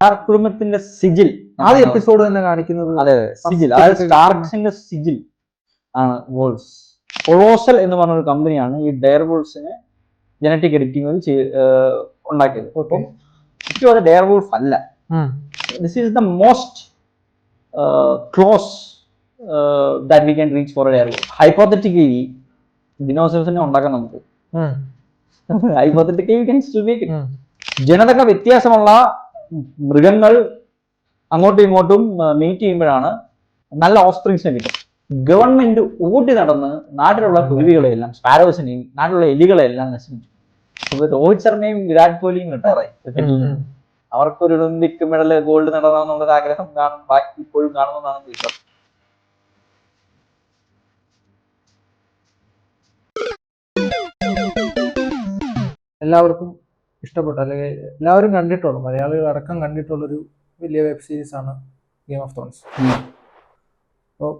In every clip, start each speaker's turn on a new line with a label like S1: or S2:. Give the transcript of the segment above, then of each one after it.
S1: Star കുടുംബത്തിന്റെ സിജിൽ.
S2: ആദ്യ episode തന്നെ കാണിക്കുന്നത്
S1: അതെ സിജിൽ. അതായത് സ്റ്റാർക്സിന്റെ സിജിൽ ആണ് വോൾസ്. ഒളോസൽ എന്ന് പറഞ്ഞ ഒരു കമ്പനിയാണ് ഈ ഡെയർ വോൾസിനെ ജനറ്റിക് എഡിറ്റിംഗ് ഉണ്ടാക്കിയത്. അപ്പം ഡയർ അത് ഡെയർ വോൾഫ് അല്ല this is the most close that we can reach for a dire wolf hypothetically ഡിനോസേഴ്സിനെ ഉണ്ടാക്കാൻ നമുക്ക്. ഹൈപ്പോത്തറ്റിക്കലി ക്യാൻ സ്റ്റിൽ മേക്ക് ജനതക വ്യത്യാസമുള്ള മൃഗങ്ങൾ അങ്ങോട്ടും ഇങ്ങോട്ടും മീറ്റ് ചെയ്യുമ്പോഴാണ് നല്ല ഓസ്പ്രിങ്സിനെ കിട്ടും. ഗവൺമെന്റ് ഓടി നടന്ന് നാട്ടിലുള്ള കുരുവികളെയെല്ലാം സ്പാരോസിനെയും നാട്ടിലുള്ള എലികളെയെല്ലാം നശിപ്പിച്ചു. രോഹിത് ശർമ്മയും വിരാട് കോഹ്ലിയും റിട്ടയറായി അവർക്കൊരു ഒളിമ്പിക് മെഡൽ ഗോൾഡ് നേടണമെന്നുള്ള ആഗ്രഹം കാണും ബാക്കി ഇപ്പോഴും കാണുമെന്നാണ് വിശ്വാസം.
S2: എല്ലാവർക്കും ഇഷ്ടപ്പെട്ടു. അല്ലെങ്കിൽ എല്ലാവരും കണ്ടിട്ടുള്ളൂ. മലയാളികൾ അടക്കം കണ്ടിട്ടുള്ളൊരു വലിയ വെബ് സീരീസ് ആണ് ഗെയിം ഓഫ് ത്രോൺസ് അപ്പോൾ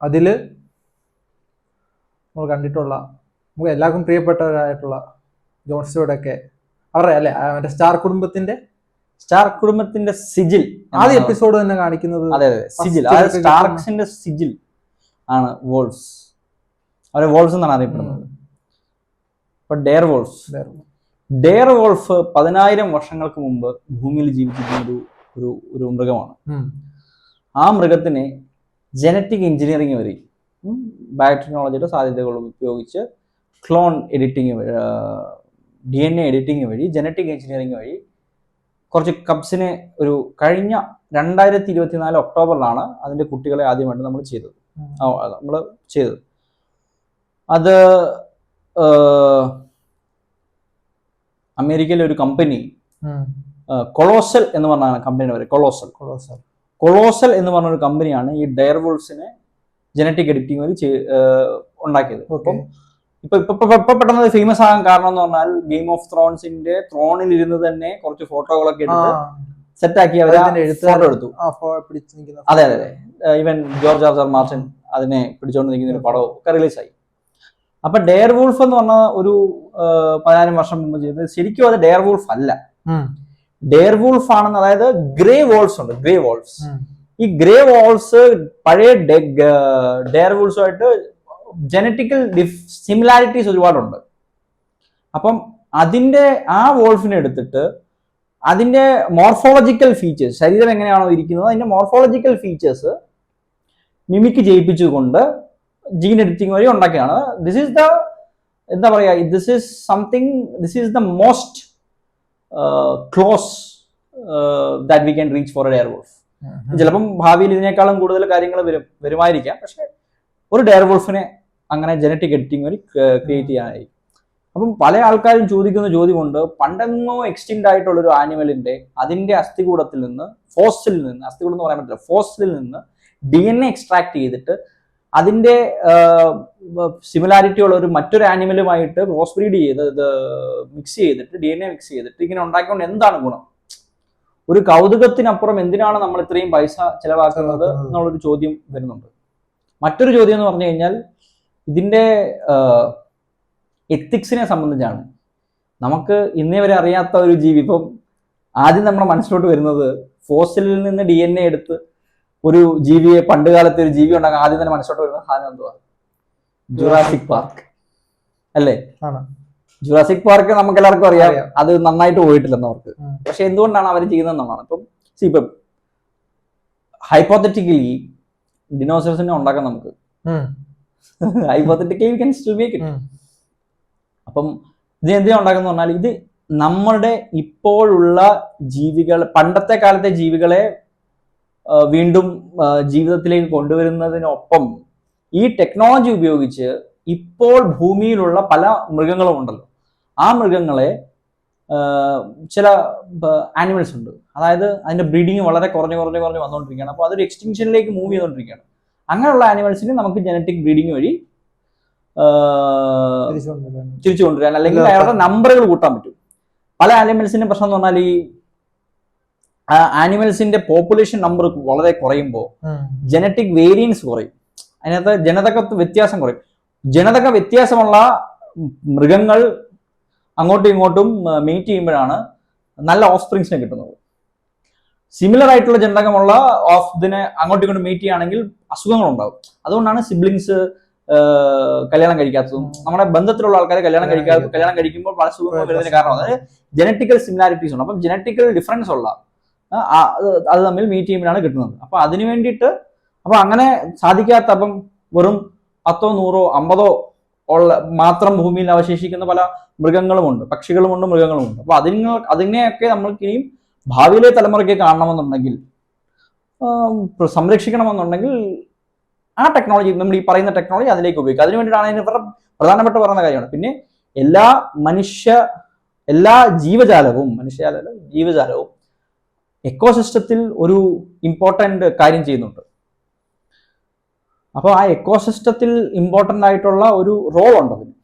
S2: അതിൽ നമ്മൾ കണ്ടിട്ടുള്ള നമുക്ക് എല്ലാവർക്കും പ്രിയപ്പെട്ടവരായിട്ടുള്ള ജോൺ സ്റ്റോയുടെ ഒക്കെ അവരുടെ അല്ലെ മറ്റേ സ്റ്റാർ കുടുംബത്തിന്റെ
S1: സ്റ്റാർ കുടുംബത്തിന്റെ സിജിൽ
S2: ആദ്യ എപ്പിസോഡ് തന്നെ കാണിക്കുന്നത്
S1: അതെ അതെ സിജിൽ സ്റ്റാർക്സിന്റെ സിജിൽ ആണ് വോൾഫ്സ് അവരെ വോൾഫ്സ് എന്നാണ് അറിയപ്പെടുന്നത്. ഡെയർ
S2: വോൾഫ്സ്.
S1: ഡെയർ വോൾഫ് പതിനായിരം വർഷങ്ങൾക്ക് മുമ്പ് ഭൂമിയിൽ ജീവിച്ചിരുന്ന ഒരു ഒരു ഒരു മൃഗമാണ്. ആ മൃഗത്തിനെ ജനറ്റിക് എഞ്ചിനീയറിംഗ് വഴി ബയോടെക്നോളജിയുടെ സാധ്യതകൾ ഉപയോഗിച്ച് clone editing D N A editing വഴി ജനറ്റിക് എഞ്ചിനീയറിംഗ് വഴി കുറച്ച് കബ്സിനെ ഒരു കഴിഞ്ഞ രണ്ടായിരത്തി ഇരുപത്തിനാല് ഒക്ടോബറിലാണ് അതിന്റെ കുട്ടികളെ ആദ്യമായിട്ട് നമ്മൾ ചെയ്തത്. നമ്മൾ ചെയ്തത്. അത് അമേരിക്കയിലെ ഒരു കമ്പനി കൊളോസൽ എന്ന് പറഞ്ഞാണ് കമ്പനിയുടെ പേര് കൊളോസൽ.
S2: കൊളോസൽ.
S1: കൊളോസൽ എന്ന് പറഞ്ഞ ഒരു കമ്പനിയാണ് ഈ ഡയർ വോൾസിനെ ജനറ്റിക് എഡിറ്റിംഗ് വഴി ഉണ്ടാക്കിയത്. അപ്പം ഇപ്പൊ ഇപ്പൊ ഇപ്പൊ- പെട്ടെന്ന് ഫേമസ് ആകാൻ കാരണം എന്ന് പറഞ്ഞാൽ ഗെയിം ഓഫ് ത്രോൺസിന്റെ ത്രോണിൽ ഇരുന്ന് തന്നെ കുറച്ച് ഫോട്ടോകളൊക്കെ എടുത്ത് സെറ്റ് ആക്കി അവർ ഫോട്ടോ എടുത്തു. അതെ അതെ അതെ. ഈവൻ ജോർജ് ആർ മാർട്ടിൻ അതിനെ പിടിച്ചുകൊണ്ട് നിൽക്കുന്ന ഒരു പടവും ഒക്കെ റിലീസായി അപ്പൊ ഡെയർ വൂൾഫ് എന്ന് പറഞ്ഞ ഒരു പതിനായിരം വർഷം മുമ്പ് ചെയ്തത് ശരിക്കും അത് ഡെയർ വൂൾഫ് അല്ല. ഡെയർ വൂൾഫ് ആണെന്ന് അതായത് ഗ്രേ വോൾസ് ഉണ്ട് ഗ്രേ വോൾസ്. ഈ ഗ്രേ വോൾസ് പഴയ ഡെയർ വൂൾസുമായിട്ട് ജനറ്റിക്കൽ സിമിലാരിറ്റീസ് ഒരുപാടുണ്ട്. അപ്പം അതിന്റെ ആ വോൾഫിനെ എടുത്തിട്ട് അതിന്റെ മോർഫോളജിക്കൽ ഫീച്ചേഴ്സ് ശരീരം എങ്ങനെയാണോ ഇരിക്കുന്നത് അതിന്റെ മോർഫോളജിക്കൽ ഫീച്ചേഴ്സ് മിമിക്ക് ചെയ്യിപ്പിച്ചുകൊണ്ട് ജീൻ എഡിറ്റിംഗ് വഴി ഉണ്ടാക്കിയാണ് ദിസ് ഈസ് ദ എന്താ പറയാ this is something this is the most close that we can reach for a dire wolf ചിലപ്പം ഭാവിയിൽ ഇതിനേക്കാളും കൂടുതൽ കാര്യങ്ങൾ വരും വരുമായിരിക്കാം. പക്ഷെ ഒരു ഡെയർ വോൾഫിനെ അങ്ങനെ ജനറ്റിക് എഡിറ്റിംഗ് വഴി ക്രിയേറ്റ് ചെയ്യാനായി. അപ്പം പല ആൾക്കാരും ചോദിക്കുന്ന ചോദ്യമുണ്ട് പണ്ടെങ്ങോ എക്സ്റ്റിൻഡ് ആയിട്ടുള്ള ഒരു ആനിമലിന്റെ അതിന്റെ അസ്ഥികൂടത്തിൽ നിന്ന് ഫോസിൽ നിന്ന് അസ്ഥികൂടം എന്ന് പറയാൻ പറ്റില്ല ഫോസ്റ്റിൽ നിന്ന് ഡി എൻ എ എക്സ്ട്രാക്ട് ചെയ്തിട്ട് അതിന്റെ സിമിലാരിറ്റി ഉള്ള ഒരു മറ്റൊരു ആനിമലുമായിട്ട് ക്രോസ് ബ്രീഡ് ചെയ്ത് ഇത് മിക്സ് ചെയ്തിട്ട് ഡി എൻ എ മിക്സ് ചെയ്തിട്ട് ഇങ്ങനെ ഉണ്ടാക്കിക്കൊണ്ട് എന്താണ് ഗുണം? ഒരു കൗതുകത്തിനപ്പുറം എന്തിനാണ് നമ്മൾ ഇത്രയും പൈസ ചെലവാക്കുന്നത്. എന്നുള്ളൊരു ചോദ്യം വരുന്നുണ്ട്. മറ്റൊരു ചോദ്യം എന്ന് പറഞ്ഞു കഴിഞ്ഞാൽ ഇതിന്റെ എത്തിക്സിനെ സംബന്ധിച്ചാണ്. നമുക്ക് ഇന്നേ വരെ അറിയാത്ത ഒരു ജീവി ഇപ്പം ആദ്യം നമ്മുടെ മനസ്സിലോട്ട് വരുന്നത് ഫോസിലിൽ നിന്ന് ഡി എൻ എ എടുത്ത് ഒരു ജീവിയെ പണ്ട് കാലത്തെ ഒരു ജീവി ഉണ്ടാക്കാൻ ആദ്യം തന്നെ മനസ്സിലോട്ട് വരുന്ന സാധനം എന്തുവാ? ജുറാസിക് പാർക്ക് അല്ലേ. ജുറാസിക് പാർക്ക് നമുക്ക് എല്ലാവർക്കും അറിയാം. അത് നന്നായിട്ട് പോയിട്ടില്ലെന്ന് അവർക്ക്. പക്ഷെ എന്തുകൊണ്ടാണ് അവർ ചെയ്യുന്നതെന്നാണ് ഇപ്പം സി ഇപ്പം ഹൈപ്പോത്തറ്റിക്കലി ഡിനോസേഴ്സിനെ ഉണ്ടാക്കാം നമുക്ക്. Hypothetically can still make it
S2: അപ്പം
S1: ഇത് എന്തിനാ ഉണ്ടാക്കുന്ന പറഞ്ഞാൽ ഇത് നമ്മളുടെ ഇപ്പോഴുള്ള ജീവികൾ പണ്ടത്തെ കാലത്തെ ജീവികളെ വീണ്ടും ജീവിതത്തിലേക്ക് കൊണ്ടുവരുന്നതിനൊപ്പം ഈ ടെക്നോളജി ഉപയോഗിച്ച് ഇപ്പോൾ ഭൂമിയിലുള്ള പല മൃഗങ്ങളും ഉണ്ടല്ലോ. ആ മൃഗങ്ങളെ ചില ആനിമൽസ് ഉണ്ട്. അതായത് അതിന്റെ ബ്രീഡിങ് വളരെ കുറഞ്ഞു കുറഞ്ഞു കുറഞ്ഞു വന്നുകൊണ്ടിരിക്കുകയാണ് അപ്പോൾ അതൊരു എക്സ്റ്റിങ്ഷനിലേക്ക് മൂവ് ചെയ്തുകൊണ്ടിരിക്കുകയാണ് അങ്ങനെയുള്ള ആനിമൽസിന് നമുക്ക് ജനറ്റിക് ബ്രീഡിങ് വഴി.
S2: തിരിച്ചു കൊണ്ടുവരാൻ
S1: അല്ലെങ്കിൽ അയാളുടെ നമ്പറുകൾ കൂട്ടാൻ പറ്റും. പല ആനിമൽസിന്റെ പ്രശ്നം എന്ന് പറഞ്ഞാൽ ഈ ആനിമൽസിന്റെ പോപ്പുലേഷൻ നമ്പർ വളരെ കുറയുമ്പോൾ. ജനറ്റിക് വേരിയൻസ് കുറയും. അതിനകത്ത് ജനതക വ്യത്യാസം കുറയും. ജനതക വ്യത്യാസമുള്ള മൃഗങ്ങൾ അങ്ങോട്ടും ഇങ്ങോട്ടും മീറ്റ് ചെയ്യുമ്പോഴാണ് നല്ല ഓഫ് സ്പ്രിങ്സിനെ കിട്ടുന്നത്. സിമിലർ ആയിട്ടുള്ള ജനതകമുള്ള ഓഫ് ഇതിനെ അങ്ങോട്ടും ഇങ്ങോട്ടും മീറ്റ് ചെയ്യുകയാണെങ്കിൽ അസുഖങ്ങൾ ഉണ്ടാവും അതുകൊണ്ടാണ് സിബ്ലിങ്സ് കല്യാണം കഴിക്കാത്തതും നമ്മുടെ ബന്ധത്തിലുള്ള ആൾക്കാരെ കല്യാണം കഴിക്കാത്ത കല്യാണം കഴിക്കുമ്പോൾ പല സുഖങ്ങൾ വരുന്നതിന് കാരണം. അതായത് ജനറ്റിക്കൽ സിമിലാരിറ്റീസ് ഉണ്ട്. അപ്പം ജനറ്റിക്കൽ ഡിഫറൻസ് ഉള്ള അത് തമ്മിൽ മീറ്റ് ചെയ്യുമ്പോഴാണ് കിട്ടുന്നത്. അപ്പൊ അതിനു വേണ്ടിയിട്ട് അപ്പൊ അങ്ങനെ സാധിക്കാത്ത അപ്പം വെറും പത്തോ നൂറോ അമ്പതോ ഉള്ള മാത്രം ഭൂമിയിൽ അവശേഷിക്കുന്ന പല മൃഗങ്ങളുമുണ്ട് പക്ഷികളുമുണ്ട് മൃഗങ്ങളുമുണ്ട്. അപ്പൊ അതിന് അതിനെയൊക്കെ നമ്മൾക്ക് ഇനിയും ഭാവിയിലെ തലമുറയ്ക്ക് കാണണമെന്നുണ്ടെങ്കിൽ സംരക്ഷിക്കണമെന്നുണ്ടെങ്കിൽ ആ ടെക്നോളജി നമ്മൾ ഈ പറയുന്ന ടെക്നോളജി അതിലേക്ക് ഉപയോഗിക്കുക. അതിനു വേണ്ടിയിട്ടാണ് ഇവരുടെ പ്രധാനപ്പെട്ട പറയുന്ന കാര്യമാണ്. പിന്നെ എല്ലാ മനുഷ്യ എല്ലാ ജീവജാലവും മനുഷ്യജാലവും ജീവജാലവും എക്കോസിസ്റ്റത്തിൽ ഒരു ഇമ്പോർട്ടന്റ് കാര്യം ചെയ്യുന്നുണ്ട്. അപ്പോൾ ആ എക്കോസിസ്റ്റത്തിൽ ഇമ്പോർട്ടന്റ് ആയിട്ടുള്ള ഒരു റോൾ ഉണ്ട് അതിന്?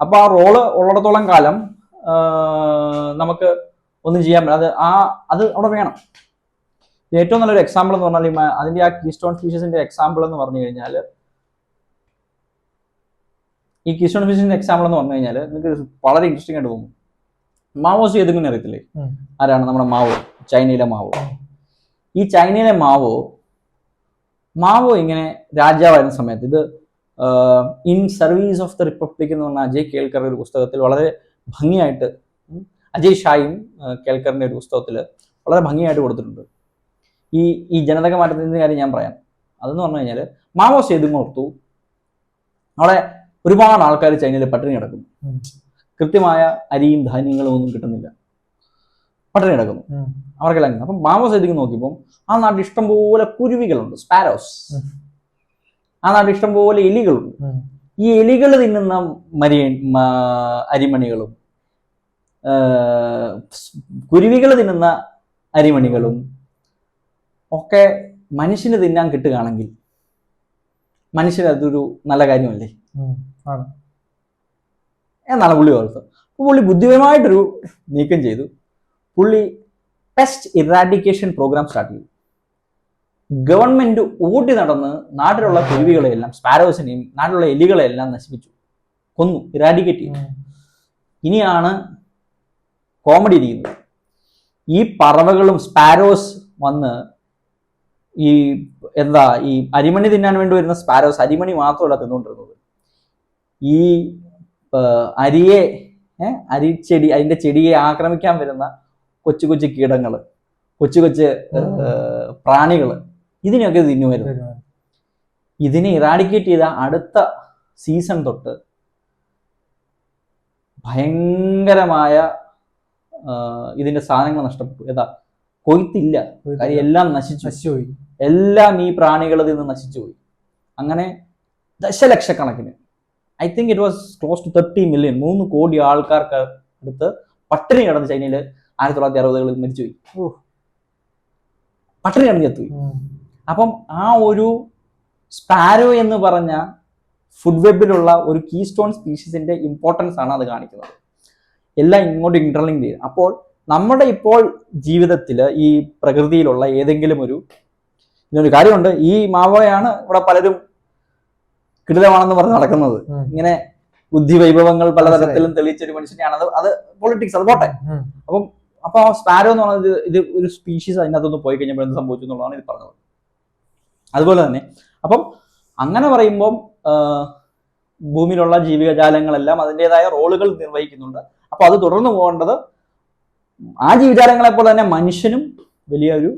S1: അപ്പോൾ ആ റോൾ ഉള്ളിടത്തോളം കാലം നമുക്ക് ഒന്നും ചെയ്യാൻ പറ്റില്ല. അത് ആ അത് അവിടെ വേണം. ഏറ്റവും നല്ലൊരു എക്സാമ്പിൾ എന്ന് പറഞ്ഞാൽ അതിന്റെ ആ കീസ്റ്റോൺ സ്പീഷീസിന്റെ എക്സാമ്പിൾ എന്ന് പറഞ്ഞു കഴിഞ്ഞാൽ ഈ കീസ്റ്റോൺ ഫിഷസിന്റെ എക്സാമ്പിൾ എന്ന് പറഞ്ഞു കഴിഞ്ഞാൽ നിങ്ങൾക്ക് വളരെ ഇൻട്രസ്റ്റിംഗ് ആയിട്ട് തോന്നും. മാവോസ് ഏതെങ്കിലും അറിയത്തില്ലേ? ആരാണ് നമ്മുടെ മാവോ? ചൈനയിലെ മാവോ. ഈ ചൈനയിലെ മാവോ മാവോ ഇങ്ങനെ രാജാവായിരുന്ന സമയത്ത് ഇത് in service of the republic എന്ന് പറഞ്ഞ അജയ് കേൽക്കർ ഒരു പുസ്തകത്തിൽ വളരെ ഭംഗിയായിട്ട് അജയ് ഷായും കേൾക്കറിന്റെ ഒരു പുസ്തകത്തിൽ വളരെ ഭംഗിയായിട്ട് കൊടുത്തിട്ടുണ്ട്. ഈ ഈ ജനതക മാറ്റത്തിന്റെ കാര്യം ഞാൻ പറയാം. അതെന്ന് പറഞ്ഞു കഴിഞ്ഞാൽ മാവോ സേതും ഓർത്തു അവിടെ ഒരുപാട് ആൾക്കാർ ചൈനയിൽ പട്ടിണി കിടക്കുന്നു. കൃത്യമായ അരിയും ധാന്യങ്ങളും ഒന്നും കിട്ടുന്നില്ല പട്ടണി കിടക്കുന്നു. അവർക്കെല്ലാം. അപ്പം മാവോ സൈദിക്ക് നോക്കിയപ്പോൾ ആ നാട്ടിൽ ഇഷ്ടംപോലെ കുരുവികളുണ്ട് സ്പാരോസ് ആ നാട്ടിൽ ഇഷ്ടംപോലെ എലികളുണ്ട്. ഈ എലികൾ തിന്നുന്ന മരി അരിമണികളും കുരുവികൾ തിന്നുന്ന അരിമണികളും ഒക്കെ മനുഷ്യന് തിന്നാൻ കിട്ടുകയാണെങ്കിൽ മനുഷ്യന് അതൊരു നല്ല കാര്യമല്ലേ.
S2: ആണ്
S1: എന്നാണ് പുള്ളി ഓർത്തത് അപ്പോൾ പുള്ളി ബുദ്ധിപരമായിട്ടൊരു നീക്കം ചെയ്തു. പുള്ളി പെസ്റ്റ് ഇറാഡിക്കേഷൻ പ്രോഗ്രാം സ്റ്റാർട്ട് ചെയ്തു. ഗവൺമെന്റ് ഓടി നടന്ന് നാട്ടിലുള്ള കുരുവികളെയെല്ലാം സ്പാരോസിനെയും നാട്ടിലുള്ള എലികളെയെല്ലാം നശിപ്പിച്ചു. കൊന്നു ഇറാഡിക്കേറ്റ് ചെയ്തു. ഇനിയാണ് കോമഡി ഇരിക്കുന്നത്. ഈ പറവകളും സ്പാരോസ് വന്ന് ഈ എന്താ ഈ അരിമണി തിന്നാൻ വേണ്ടി വരുന്ന സ്പാരോസ് അരിമണി മാത്രമല്ല തിന്നുകൊണ്ടിരുന്നത്. ഈ അരിയെ അരിച്ചെടി അതിന്റെ ചെടിയെ ആക്രമിക്കാൻ വരുന്ന കൊച്ചു കൊച്ചു കീടങ്ങൾ കൊച്ചു കൊച്ചു പ്രാണികൾ ഇതിനെയൊക്കെ തിന്നുമായിരുന്നു
S2: വരും.
S1: ഇതിനെ ഇറാഡിക്കേറ്റ് ചെയ്ത അടുത്ത സീസൺ തൊട്ട് ഭയങ്കരമായ ഇതിന്റെ സാധനങ്ങൾ നഷ്ടപ്പെട്ടു. ഏതാ? കൊയ്ത്തില്ല. എല്ലാം നശിച്ചു.
S2: നശിച്ചുപോയി.
S1: എല്ലാം ഈ പ്രാണികളിൽ നിന്ന് നശിച്ചുപോയി. അങ്ങനെ ദശലക്ഷക്കണക്കിന് I think it was close to thirty million മൂന്ന് കോടി ആൾക്കാർക്ക് അടുത്ത് പട്ടിണി കിടന്ന് ചൈനയിൽ ആയിരത്തി തൊള്ളായിരത്തി അറുപതുകളിൽ മരിച്ചുപോയി. പട്ടിണി കിടന്ന് ചത്തുപോയി. അപ്പം ആ ഒരു സ്പാരോ എന്ന് പറഞ്ഞ ഫുഡ് വെബിലുള്ള ഒരു കീ സ്റ്റോൺ സ്പീഷീസിന്റെ ഇമ്പോർട്ടൻസ് ആണ് അത് കാണിക്കുന്നത്. എല്ലാം ഇങ്ങോട്ട് ഇന്റർലിങ്ക് ചെയ്ത് അപ്പോൾ നമ്മുടെ ഇപ്പോൾ ജീവിതത്തിൽ ഈ പ്രകൃതിയിലുള്ള ഏതെങ്കിലും ഒരു ഇതിനൊരു കാര്യമുണ്ട്. ഈ മാവോയാണ് ഇവിടെ പലരും കിടിലമാണെന്ന് പറഞ്ഞ് നടക്കുന്നത്. ഇങ്ങനെ ബുദ്ധി വൈഭവങ്ങൾ പലതരത്തിലും തെളിയിച്ച ഒരു മനുഷ്യനെയാണ് അത് അത് പൊളിറ്റിക്സ് അത് പോട്ടെ.
S2: അപ്പം
S1: അപ്പൊ ആ സ്പാരോ എന്ന് പറഞ്ഞത് ഇത് ഒരു സ്പീഷീസ് അതിനകത്തൊന്ന് പോയി കഴിഞ്ഞപ്പോൾ എന്ത് സംഭവിച്ചു എന്നുള്ളതാണ് ഇത് പറഞ്ഞത്. അതുപോലെ തന്നെ അപ്പം അങ്ങനെ പറയുമ്പം ഭൂമിയിലുള്ള ജീവികജാലങ്ങളെല്ലാം അതിന്റെതായ റോളുകൾ നിർവഹിക്കുന്നുണ്ട്. അപ്പോൾ അത് തുടർന്ന് പോകേണ്ടത് ആ ജീവജാലങ്ങളെ പോലെ തന്നെ മനുഷ്യനും വലിയൊരു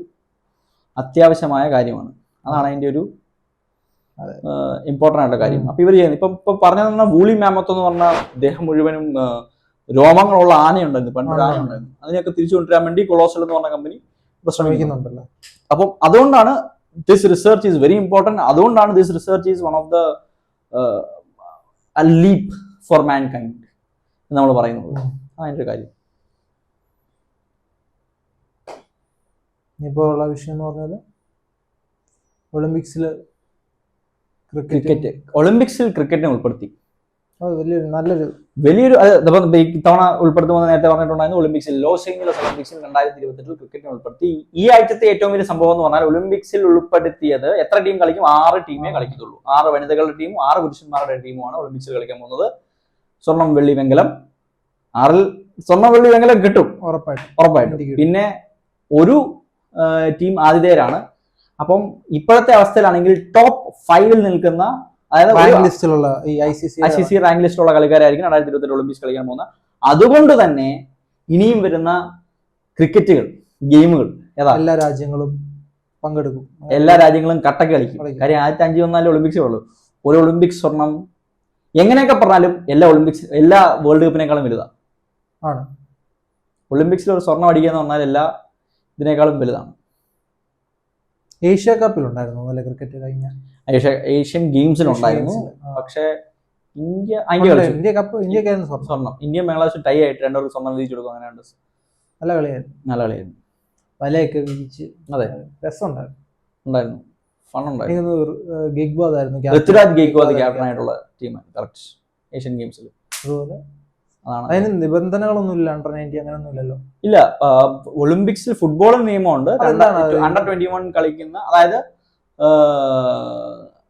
S1: അത്യാവശ്യമായ കാര്യമാണ്. അതാണ് അതിന്റെ ഒരു ഇമ്പോർട്ടന്റ് ആയിട്ടുള്ള കാര്യം. അപ്പൊ ഇവർ ചെയ്യുന്നത്. ഇപ്പൊ ഇപ്പൊ പറഞ്ഞ വൂളി മാമത്ത് എന്ന് പറഞ്ഞ ദേഹം മുഴുവനും രോമങ്ങളുള്ള ആനയുണ്ടായിരുന്നു പണ്ട്. ആന ഉണ്ടായിരുന്നു അതിനെയൊക്കെ തിരിച്ചു കൊണ്ടുവരാൻ വേണ്ടി കൊളോസൽ എന്ന് പറഞ്ഞ കമ്പനി ഇപ്പൊ ശ്രമിക്കുന്നു
S2: ശ്രമിക്കുന്നുണ്ടല്ലോ
S1: അപ്പം അതുകൊണ്ടാണ് this research is very important അതുകൊണ്ടാണ് this research is one of the leap for mankind നമ്മൾ പറയുന്നത്. അതിന്റെ ഒരു കാര്യം.
S2: ഇപ്പോൾ ഉള്ള വിഷയം എന്ന് പറഞ്ഞാൽ ഒളിമ്പിക്സിൽ ക്രിക്കറ്റ്
S1: ഒളിമ്പിക്സിൽ ക്രിക്കറ്റിനെ ഉൾപ്പെടുത്തി.
S2: വലിയൊരു നല്ലൊരു
S1: വലിയൊരു ഇത്തവണ ഉൾപ്പെടുത്തുമെന്ന് നേരത്തെ പറഞ്ഞിട്ടുണ്ടായിരുന്നു ഒളിമ്പിക്സിൽ ലോസ് ഏഞ്ചലസ് ഒളിമ്പിക്സിൽ രണ്ടായിരത്തി ഇരുപത്തെട്ടിൽ ക്രിക്കറ്റിനെ ഉൾപ്പെടുത്തി. ഈ ആഴ്ചത്തെ ഏറ്റവും വലിയ സംഭവം എന്ന് പറഞ്ഞാൽ ഒളിമ്പിക്സിൽ ഉൾപ്പെടുത്തിയത് എത്ര ടീം കളിക്കും? ആറ് ടീമേ കളിക്കത്തുള്ളൂ. ആറ് വനിതകളുടെ ടീമും ആറ് പുരുഷന്മാരുടെ ടീമുമാണ് ഒളിമ്പിക്സിൽ കളിക്കാൻ പോകുന്നത്. സ്വർണം വെള്ളി വെങ്കലം. ആറിൽ സ്വർണം വെള്ളി വെങ്കലം കിട്ടും.
S2: ഉറപ്പായിട്ടും.
S1: ഉറപ്പായിട്ടും. പിന്നെ ഒരു ടീം ആതിഥേയരാണ്. അപ്പം ഇപ്പോഴത്തെ അവസ്ഥയിലാണെങ്കിൽ ടോപ്പ് ഫൈവിൽ നിൽക്കുന്ന അതായത്
S2: റാങ്ക് ലിസ്റ്റിലുള്ള ഈ I C C
S1: I C C rank ലിസ്റ്റിലുള്ള കളിക്കാരായിരിക്കും രണ്ടായിരത്തി ഇരുപത്തി ഒളിമ്പിക്സ് കളിക്കാൻ പോകുന്നത്. അതുകൊണ്ട് തന്നെ ഇനിയും വരുന്ന ക്രിക്കറ്റുകൾ ഗെയിമുകൾ ഏതാ?
S2: എല്ലാ രാജ്യങ്ങളും പങ്കെടുക്കും.
S1: എല്ലാ രാജ്യങ്ങളും കട്ടക്ക് കളിക്കും.
S2: കളിക്കും.
S1: കാര്യം ആദ്യത്തെ അഞ്ച് വന്നാലേ ഒളിമ്പിക്സേ ഉള്ളൂ. ഒരു ഒളിമ്പിക്സ് സ്വർണം എങ്ങനെയൊക്കെ പറഞ്ഞാലും എല്ലാ ഒളിമ്പിക്സ് എല്ലാ വേൾഡ് കപ്പിനേക്കാളും വലുതാണ്
S2: ആണ്.
S1: ഒളിമ്പിക്സിൽ ഒരു സ്വർണം അടിക്കുക എന്ന് പറഞ്ഞാൽ എല്ലാ ഇതിനേക്കാളും വലുതാണ്.
S2: ഏഷ്യ കപ്പിലുണ്ടായിരുന്നു അല്ലെ ക്രിക്കറ്റ് കഴിഞ്ഞ
S1: ഏഷ്യ ഏഷ്യൻ ഗെയിംസിലുണ്ടായിരുന്നു
S2: ഗെയിംസിൽ.
S1: പക്ഷേ ഇന്ത്യ ഇന്ത്യ
S2: കപ്പ് ഇന്ത്യക്കായിരുന്നു
S1: സ്വർണം ഇന്ത്യ ബംഗ്ലാദേശ് ടൈ ആയിട്ട് രണ്ടുപേർക്ക് സ്വർണം വിധിച്ചു കൊടുക്കും അങ്ങനെ ഉണ്ട്
S2: നല്ല കളിയായിരുന്നു.
S1: നല്ല കളിയായിരുന്നു.
S2: വലയൊക്കെ വിരിച്ച്.
S1: അതെ.
S2: രസമുണ്ടായിരുന്നു.
S1: ഉണ്ടായിരുന്നു.
S2: ആയിരുന്നു
S1: പൃഥ്വിരാജ് ക്യാപ്റ്റൻ ആയിട്ടുള്ള കറക്റ്റ് ഏഷ്യൻ ഗെയിംസിൽ
S2: അതുപോലെ?
S1: അതാണ്.
S2: അതിന് നിബന്ധനകളൊന്നും ഇല്ല അണ്ടർ നയന്റി അങ്ങനെയൊന്നും ഇല്ലല്ലോ.
S1: ഇല്ല ഒളിമ്പിക്സിൽ ഫുട്ബോളിന് നിയമമുണ്ട്. അണ്ടർ ട്വന്റി വൺ കളിക്കുന്ന അതായത്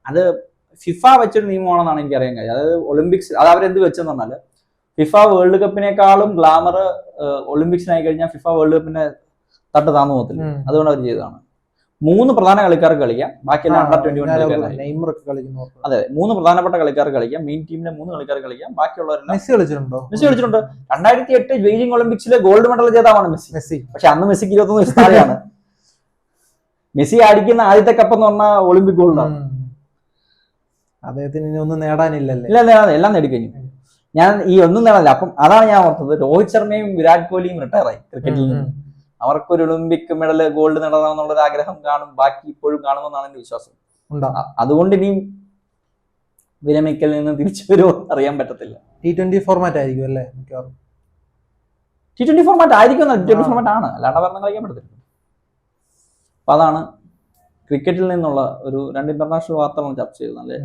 S1: അത് ഫിഫ വെച്ചൊരു നിയമമാണെന്നാണ് എനിക്ക് അറിയാൻ കഴിയും അതായത് ഒളിമ്പിക്സ് അത് അവരെന്ത് വെച്ചെന്ന് പറഞ്ഞാൽ ഫിഫ വേൾഡ് കപ്പിനേക്കാളും ഗ്ലാമർ ഒളിമ്പിക്സിനായി കഴിഞ്ഞാൽ ഫിഫ വേൾഡ് കപ്പിന്റെ തട്ട് താന്നു പോകത്തില്ല. അതുകൊണ്ട് അവർ ചെയ്തതാണ്. മൂന്ന് പ്രധാന കളിക്കാർക്ക് കളിക്കാം. ബാക്കിയെല്ലാം അണ്ടർ ട്വന്റി വൺ അതെ മൂന്ന് പ്രധാനപ്പെട്ട കളിക്കാർക്ക് കളിക്കാം. മെയിൻ ടീമിലെ മൂന്ന് കളിക്കാർക്ക് കളിക്കാം. ബാക്കിയുള്ളവരെല്ലാം
S2: മെസ്സി കളിച്ചിട്ടുണ്ടോ?
S1: മെസ്സി കളിച്ചിട്ടുണ്ട്. രണ്ടായിരത്തി എട്ട് ബെയ്ജിംഗ് ഒളിമ്പിക്സിലെ ഗോൾഡ് മെഡൽ ജേതാവാണ് മെസ്സി.
S2: മെസ്സി.
S1: പക്ഷെ അന്ന് മെസ്സിക്ക് ഇരുപത്തൊന്ന് വയസ്സ് താഴെയാണ്. മെസ്സി അടിക്കുന്ന ആദ്യത്തെ കപ്പ് എന്ന് പറഞ്ഞാൽ ഒളിമ്പിക് ഗോൾഡാണ്.
S2: അദ്ദേഹത്തിന് ഇനി ഒന്നും നേടാനില്ലല്ലേ?
S1: ഇല്ല നേടാതെ എല്ലാം നേടിക്കഴിഞ്ഞു. ഞാൻ ഈ ഒന്നും നേടാനില്ല. അപ്പം അതാണ് ഞാൻ ഓർത്തത്. രോഹിത് ശർമ്മയും വിരാട് കോഹ്ലിയും റിട്ടയർ ആയി ക്രിക്കറ്റിൽ നിന്ന്. അവർക്കൊരു ഒളിമ്പിക് മെഡൽ ഗോൾഡ് നേടണമെന്നുള്ള ഒരു ആഗ്രഹം കാണും. ബാക്കി ഇപ്പോഴും കാണുമെന്നാണ് എന്റെ വിശ്വാസം. അതുകൊണ്ട് ഇനിയും വിരമിക്കലിൽ നിന്ന് തിരിച്ചു വരുമോ അറിയാൻ പറ്റത്തില്ല.
S2: ടി ട്വന്റി ഫോർമാറ്റ് ആയിരിക്കും അല്ലേ? മിക്കവാറും.
S1: ടി ട്വന്റി ഫോർമാറ്റ് ആയിരിക്കും ടി ട്വന്റി ഫോർമാറ്റ് ആണ്. അല്ലാണ്ട് പറഞ്ഞ കളിക്കാൻ പറ്റത്തില്ല. അപ്പൊ അതാണ് ക്രിക്കറ്റിൽ നിന്നുള്ള ഒരു രണ്ട് ഇന്റർനാഷണൽ വാർത്തകളാണ് ചർച്ച ചെയ്തത് അല്ലേ?